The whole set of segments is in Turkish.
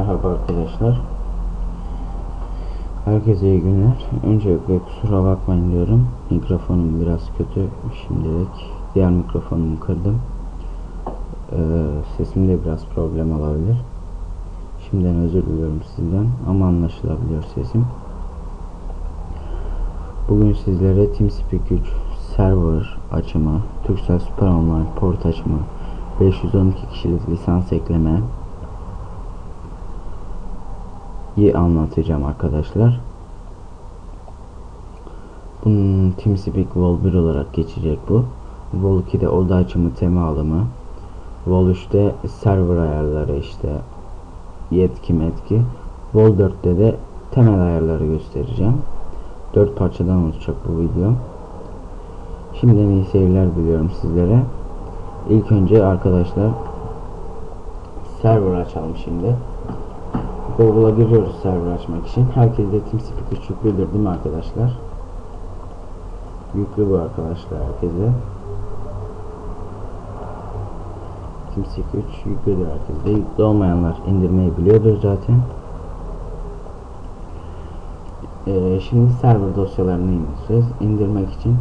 Merhaba arkadaşlar. Herkese iyi günler. Öncelikle kusura bakmayın diyorum. Mikrofonum biraz kötü. Şimdilik diğer mikrofonumu kırdım. Ee, sesimde biraz problem olabilir. Şimdiden özür diliyorum sizden ama anlaşılabiliyor sesim. Bugün sizlere TeamSpeak 3 server açımı, Turkcell Super Online port açımı, 512 kişilik lisans ekleme, iyi anlatacağım arkadaşlar. Bunun TeamSpeak Vol 1 olarak geçecek bu. Vol 2'de oda açımı tema alımı. Vol 3'te server ayarları işte yetki metki. Vol 4'te de temel ayarları göstereceğim. 4 parçadan olacak bu video. Şimdiden iyi seyirler diliyorum sizlere. İlk önce arkadaşlar server açalım şimdi. Google'a giriyoruz server açmak için. Herkes de TeamSpeak 3 yüklüdür değil mi arkadaşlar? Yüklü bu arkadaşlar herkese. TeamSpeak 3 yüklüdür herkeste. Yüklü olmayanlar indirmeyi biliyordur zaten. Ee, şimdi server dosyalarını indireceğiz. İndirmek için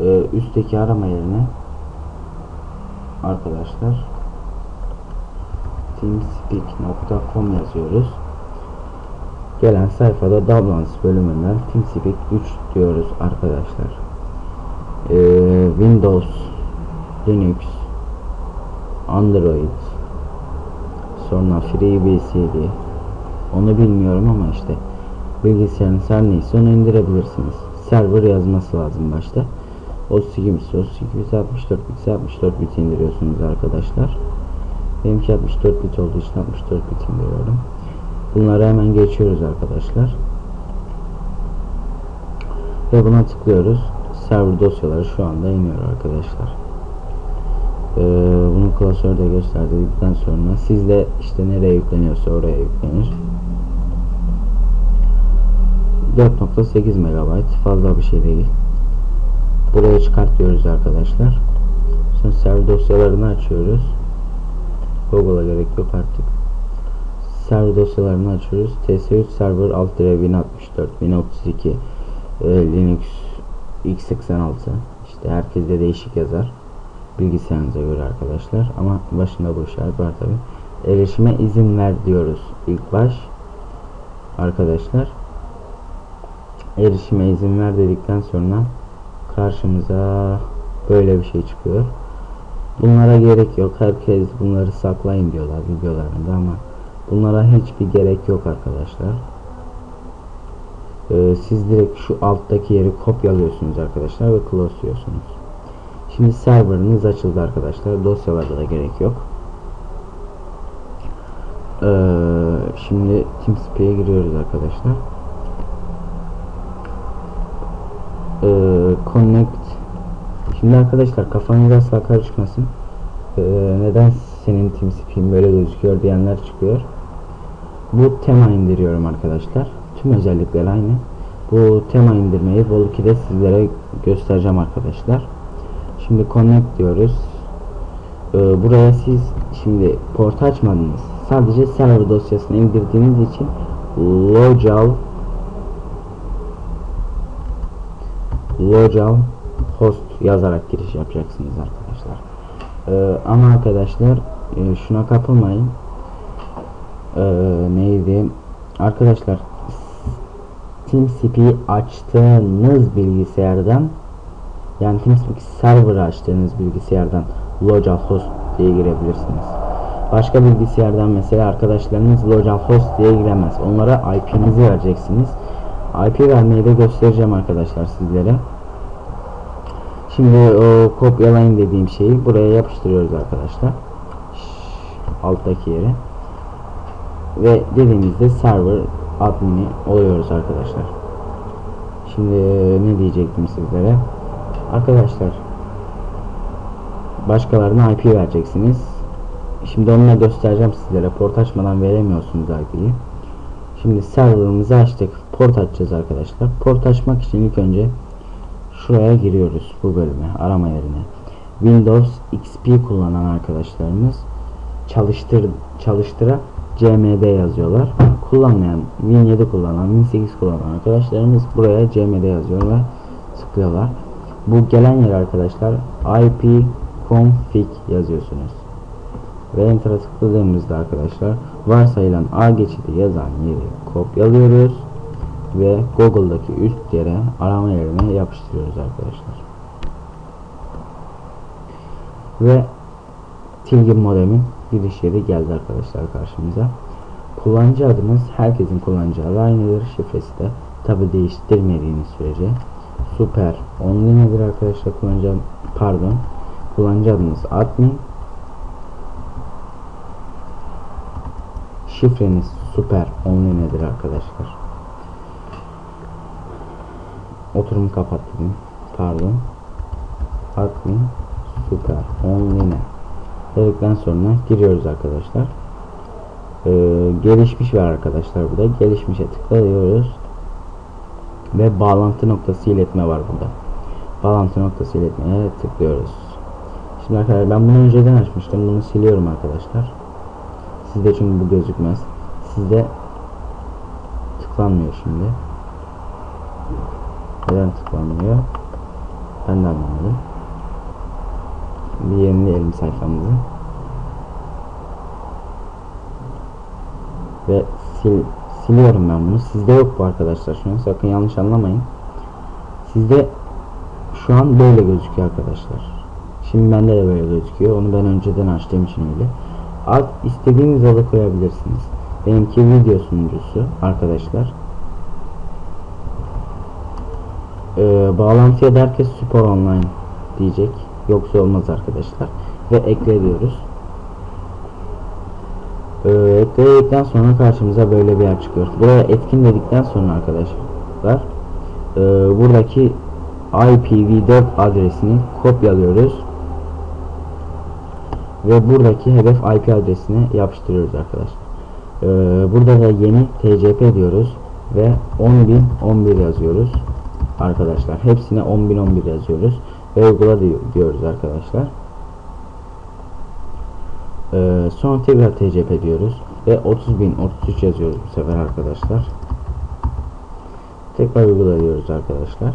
e, üstteki arama yerine arkadaşlar teamspeak.com yazıyoruz. Gelen sayfada Doublans bölümünden TeamSpeak 3 diyoruz arkadaşlar. Ee, Windows, Linux, Android, sonra FreeBSD onu bilmiyorum ama işte bilgisayarınız her neyse onu indirebilirsiniz. Server yazması lazım başta. 32 bit, 32 bit, 64 bit, 64 bit indiriyorsunuz arkadaşlar. Benimki 64 bit olduğu için 64 bit indiriyorum. Bunları hemen geçiyoruz arkadaşlar. Ve buna tıklıyoruz. Server dosyaları şu anda iniyor arkadaşlar. Ee, bunu klasörde gösterdikten sonra sizde işte nereye yükleniyorsa oraya yüklenir. 4.8 MB fazla bir şey değil. Buraya çıkartıyoruz arkadaşlar. Sonra server dosyalarını açıyoruz. Google'a gerek yok artık. Server dosyalarını açıyoruz. TS3 server alt 1064 1032 e, Linux x86 işte herkes de değişik yazar. Bilgisayarınıza göre arkadaşlar. Ama başında bu işaret var tabi erişime izin ver diyoruz ilk baş. Arkadaşlar erişime izin ver dedikten sonra karşımıza böyle bir şey çıkıyor bunlara gerek yok herkes bunları saklayın diyorlar videolarında ama bunlara hiçbir gerek yok arkadaşlar. Ee, siz direkt şu alttaki yeri kopyalıyorsunuz arkadaşlar ve close diyorsunuz. Şimdi serverınız açıldı arkadaşlar dosyalarda da gerek yok. Ee, şimdi TeamSpeak'e giriyoruz arkadaşlar. Ee, connect şimdi arkadaşlar kafanız asla karışmasın ee, neden senin TeamSpeak'in böyle gözüküyor diyenler çıkıyor. Bu tema indiriyorum arkadaşlar. Tüm özellikler aynı. Bu tema indirmeyi Vol 2'de sizlere göstereceğim arkadaşlar. Şimdi connect diyoruz. Ee, buraya siz şimdi port açmadınız. Sadece server dosyasını indirdiğiniz için local local host yazarak giriş yapacaksınız arkadaşlar ee, ama arkadaşlar e, şuna kapılmayın ee, neydi arkadaşlar TeamSpeak açtığınız bilgisayardan yani TeamSpeak server açtığınız bilgisayardan local host diye girebilirsiniz. Başka bilgisayardan mesela arkadaşlarınız local host diye giremez. Onlara IP'nizi vereceksiniz. IP vermeyi de göstereceğim arkadaşlar sizlere. Şimdi o kopyalayın dediğim şeyi buraya yapıştırıyoruz arkadaşlar. Alttaki yere. Ve dediğimizde server admini oluyoruz arkadaşlar. Şimdi ne diyecektim sizlere? Arkadaşlar başkalarına IP vereceksiniz. Şimdi onunla göstereceğim sizlere. Port açmadan veremiyorsunuz IP'yi. Şimdi serverımızı açtık. Port açacağız arkadaşlar. Port açmak için ilk önce şuraya giriyoruz bu bölüme arama yerine. Windows XP kullanan arkadaşlarımız çalıştır çalıştıra CMD yazıyorlar. Kullanmayan, Win 7 kullanan, Win 8 kullanan arkadaşlarımız buraya CMD yazıyor ve tıklıyorlar. Bu gelen yer arkadaşlar IP config yazıyorsunuz. Ve enter'a tıkladığımızda arkadaşlar varsayılan A geçidi yazan yeri kopyalıyoruz ve Google'daki üst yere arama yerine yapıştırıyoruz arkadaşlar. Ve Tilgin modemin giriş yeri geldi arkadaşlar karşımıza. Kullanıcı adımız herkesin kullanıcı adı aynıdır. Şifresi de tabi değiştirmediğiniz sürece super only nedir arkadaşlar kullanıcı pardon kullanıcı adınız admin şifreniz süper only nedir arkadaşlar oturumu kapat dedim pardon. Admin süper. Only ne dedikten sonra giriyoruz arkadaşlar. Ee, gelişmiş var arkadaşlar burada. Gelişmişe tıklıyoruz. Ve bağlantı noktası iletme var burada. Bağlantı noktası iletmeye tıklıyoruz. Şimdi arkadaşlar ben bunu önceden açmıştım. Bunu siliyorum arkadaşlar. Sizde çünkü bu gözükmez. Sizde tıklanmıyor şimdi neden tıklanmıyor? Ben de anlamadım bir yenileyelim sayfamızı ve sil, siliyorum ben bunu. Sizde yok bu arkadaşlar. Şu an sakın yanlış anlamayın. Sizde şu an böyle gözüküyor arkadaşlar. Şimdi bende de böyle gözüküyor. Onu ben önceden açtığım için öyle. Ad istediğiniz adı koyabilirsiniz. Benimki video sunucusu arkadaşlar ee, bağlantıya da herkes spor online diyecek. Yoksa olmaz arkadaşlar. Ve ekle diyoruz ee, ekledikten sonra karşımıza böyle bir yer çıkıyor. Buraya etkin dedikten sonra arkadaşlar e, buradaki IPv4 adresini kopyalıyoruz. Ve buradaki hedef IP adresini yapıştırıyoruz arkadaşlar. Ee, burada da yeni TCP diyoruz. Ve 10.011 yazıyoruz arkadaşlar. Hepsine 10.011 yazıyoruz ve uygula diyor- diyoruz arkadaşlar. Ee, sonra tekrar TCP diyoruz ve 30.033 yazıyoruz bu sefer arkadaşlar. Tekrar uygula diyoruz arkadaşlar.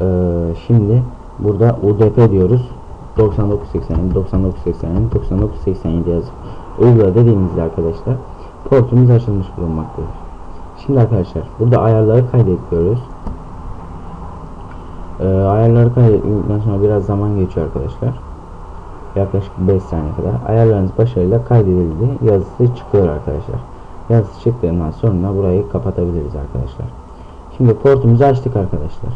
Ee, şimdi burada UDP diyoruz. 9980 9980 9987 yazıp uygula dediğimizde arkadaşlar portumuz açılmış bulunmaktadır. Şimdi arkadaşlar burada ayarları kaydediyoruz. Ee, ayarları kaydettikten sonra biraz zaman geçiyor arkadaşlar. Yaklaşık 5 saniye kadar. Ayarlarınız başarıyla kaydedildi. Yazısı çıkıyor arkadaşlar. Yazısı çıktığından sonra burayı kapatabiliriz arkadaşlar. Şimdi portumuzu açtık arkadaşlar.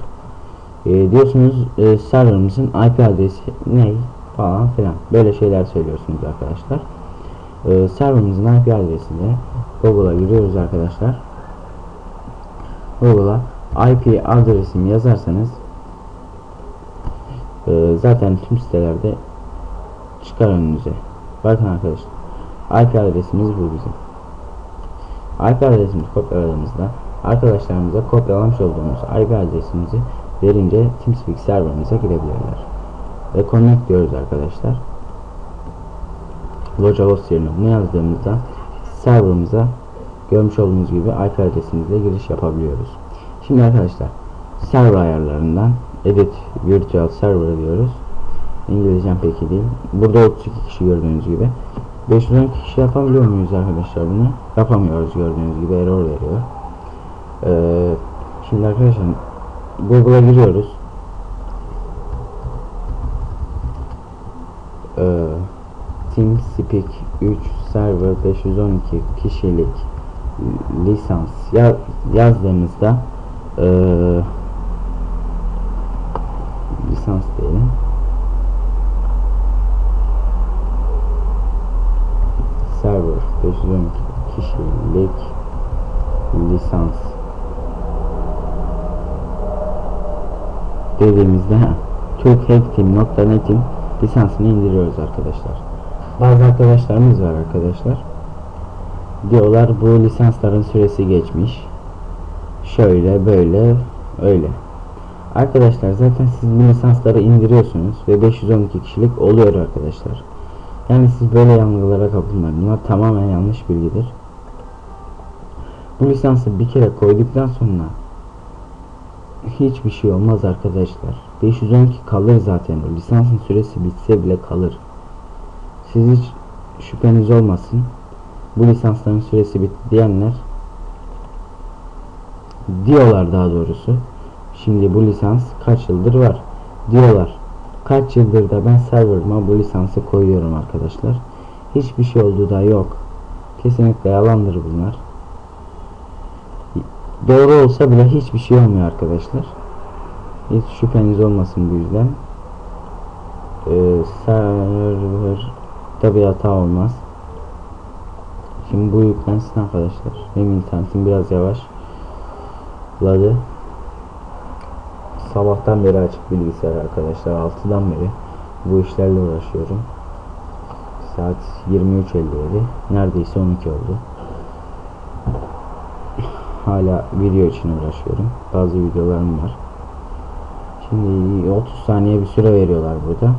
Ee, diyorsunuz e, serverımızın IP adresi ne falan filan böyle şeyler söylüyorsunuz arkadaşlar. Ee, serverımızın IP adresinde Google'a giriyoruz arkadaşlar. Google'a IP adresimi yazarsanız e, zaten tüm sitelerde çıkar önünüze. Bakın arkadaşlar. IP adresimiz bu bizim. IP adresimizi kopyaladığımızda arkadaşlarımıza kopyalamış olduğumuz IP adresimizi verince TeamSpeak serverımıza girebilirler. Ve connect diyoruz arkadaşlar. Localhost yerine bunu yazdığımızda serverımıza görmüş olduğunuz gibi IP adresimizle giriş yapabiliyoruz. Şimdi arkadaşlar server ayarlarından edit virtual server diyoruz. İngilizcem peki değil. Burada 32 kişi gördüğünüz gibi. 512 kişi yapabiliyor muyuz arkadaşlar bunu? Yapamıyoruz gördüğünüz gibi error veriyor. Ee, şimdi arkadaşlar Google'a giriyoruz. Ee, TeamSpeak 3 server 512 kişilik lisans ya, yazdığımızda ee, lisans diyelim. Server 512 kişilik lisans dediğimizde ha, turkhackteam.net'in lisansını indiriyoruz arkadaşlar. Bazı arkadaşlarımız var arkadaşlar. Diyorlar bu lisansların süresi geçmiş. Şöyle böyle öyle. Arkadaşlar zaten siz bu lisansları indiriyorsunuz ve 512 kişilik oluyor arkadaşlar. Yani siz böyle yanılgılara kapılmayın. Bunlar tamamen yanlış bilgidir. Bu lisansı bir kere koyduktan sonra hiçbir şey olmaz arkadaşlar. 512 kalır zaten. O lisansın süresi bitse bile kalır. Siz hiç şüpheniz olmasın. Bu lisansların süresi bitti diyenler diyorlar daha doğrusu. Şimdi bu lisans kaç yıldır var diyorlar. Kaç yıldır da ben serverıma bu lisansı koyuyorum arkadaşlar. Hiçbir şey olduğu da yok. Kesinlikle yalandır bunlar. Doğru olsa bile hiçbir şey olmuyor arkadaşlar. Hiç şüpheniz olmasın bu yüzden. Ee, server tabi hata olmaz. Şimdi bu yüklensin arkadaşlar. Benim internetim biraz yavaşladı. Sabahtan beri açık bilgisayar arkadaşlar. 6'dan beri bu işlerle uğraşıyorum. Saat 23.57. Neredeyse 12 oldu. Hala video için uğraşıyorum. Bazı videolarım var. Şimdi 30 saniye bir süre veriyorlar burada.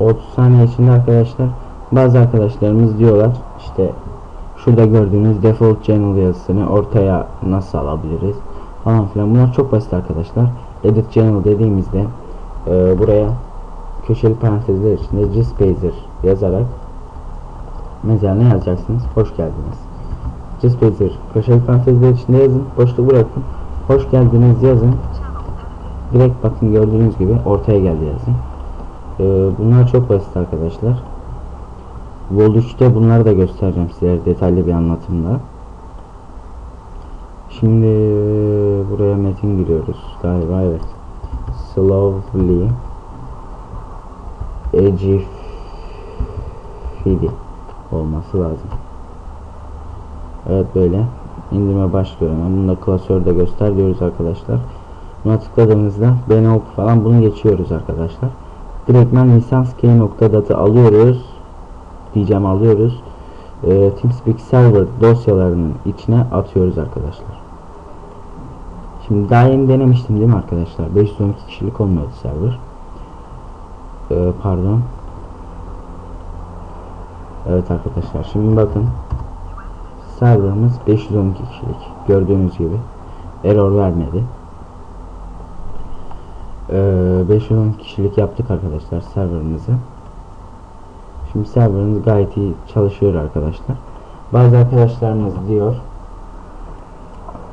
O 30 saniye içinde arkadaşlar bazı arkadaşlarımız diyorlar işte şurada gördüğünüz default channel yazısını ortaya nasıl alabiliriz falan filan. Bunlar çok basit arkadaşlar. Edit channel dediğimizde e, buraya köşeli parantezler içinde gspacer yazarak mesela ne yazacaksınız? Hoş geldiniz. gspacer köşeli parantezler içinde yazın. Boşluk bırakın. Hoş geldiniz yazın. Direkt bakın gördüğünüz gibi ortaya geldi yazın. Ee, bunlar çok basit arkadaşlar. Vol 3'te bunları da göstereceğim size detaylı bir anlatımda. Şimdi buraya metin giriyoruz galiba evet. Slowly Ejifidi olması lazım. Evet böyle indirme başlıyorum. Bunu da klasörde göster diyoruz arkadaşlar. Buna tıkladığımızda BNOP falan bunu geçiyoruz arkadaşlar. Direktmen lisans key.dat'ı alıyoruz. Diyeceğim alıyoruz. E, TeamSpeak Server dosyalarının içine atıyoruz arkadaşlar. Şimdi daha yeni denemiştim değil mi arkadaşlar? 512 kişilik olmuyordu server. E, pardon. Evet arkadaşlar şimdi bakın. Serverımız 512 kişilik. Gördüğünüz gibi. Error vermedi. Ee, 510 kişilik yaptık arkadaşlar serverımızı. Şimdi serverımız gayet iyi çalışıyor arkadaşlar. Bazı arkadaşlarımız diyor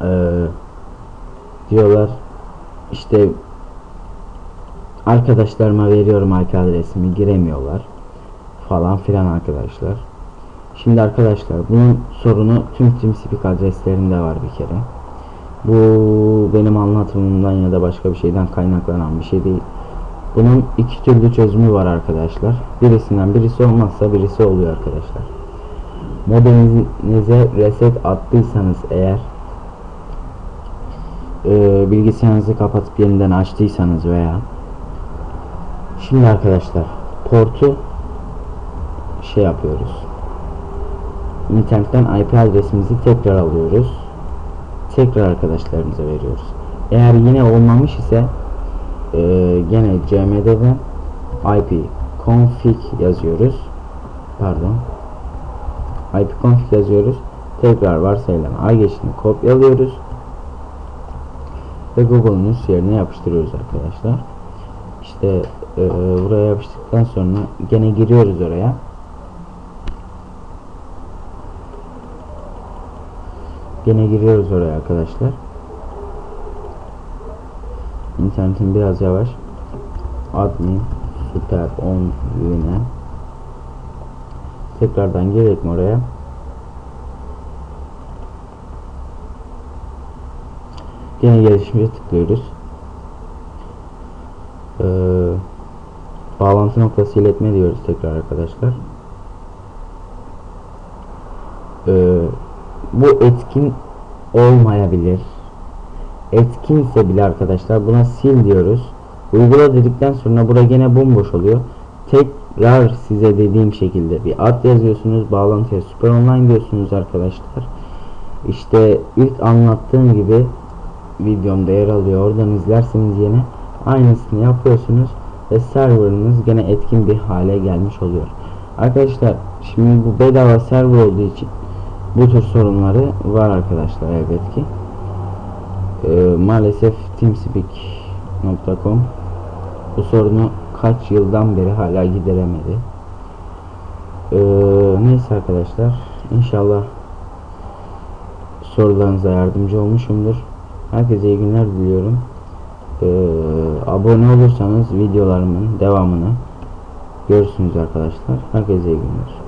ee, diyorlar işte arkadaşlarıma veriyorum IP adresimi giremiyorlar falan filan arkadaşlar. Şimdi arkadaşlar bunun sorunu tüm TeamSpeak adreslerinde var bir kere. Bu benim anlatımımdan ya da başka bir şeyden kaynaklanan bir şey değil. Bunun iki türlü çözümü var arkadaşlar. Birisinden birisi olmazsa birisi oluyor arkadaşlar. Modeminize reset attıysanız eğer e, bilgisayarınızı kapatıp yeniden açtıysanız veya şimdi arkadaşlar portu şey yapıyoruz. İnternetten IP adresimizi tekrar alıyoruz tekrar arkadaşlarımıza veriyoruz. Eğer yine olmamış ise e, gene cmd'den ip config yazıyoruz. Pardon. ip config yazıyoruz. Tekrar varsayılan geçini kopyalıyoruz. Ve Google'un üst yerine yapıştırıyoruz arkadaşlar. İşte e, buraya yapıştıktan sonra gene giriyoruz oraya. Gene giriyoruz oraya arkadaşlar. İnternetim biraz yavaş. Admin Super 10 üyene tekrardan girelim oraya. Gene gelişmeye tıklıyoruz. Ee, bağlantı noktası iletme diyoruz tekrar arkadaşlar. Ee, bu etkin olmayabilir. Etkinse bile arkadaşlar buna sil diyoruz. Uygula dedikten sonra bura gene bomboş oluyor. Tekrar size dediğim şekilde bir ad yazıyorsunuz. Bağlantıya süper online diyorsunuz arkadaşlar. İşte ilk anlattığım gibi videomda yer alıyor. Oradan izlersiniz yine. Aynısını yapıyorsunuz ve serverınız gene etkin bir hale gelmiş oluyor. Arkadaşlar şimdi bu bedava server olduğu için bu tür sorunları var arkadaşlar elbet ki. Ee, maalesef teamspeak.com bu sorunu kaç yıldan beri hala gideremedi. Ee, neyse arkadaşlar inşallah sorularınıza yardımcı olmuşumdur. Herkese iyi günler diliyorum. Ee, abone olursanız videolarımın devamını görürsünüz arkadaşlar. Herkese iyi günler.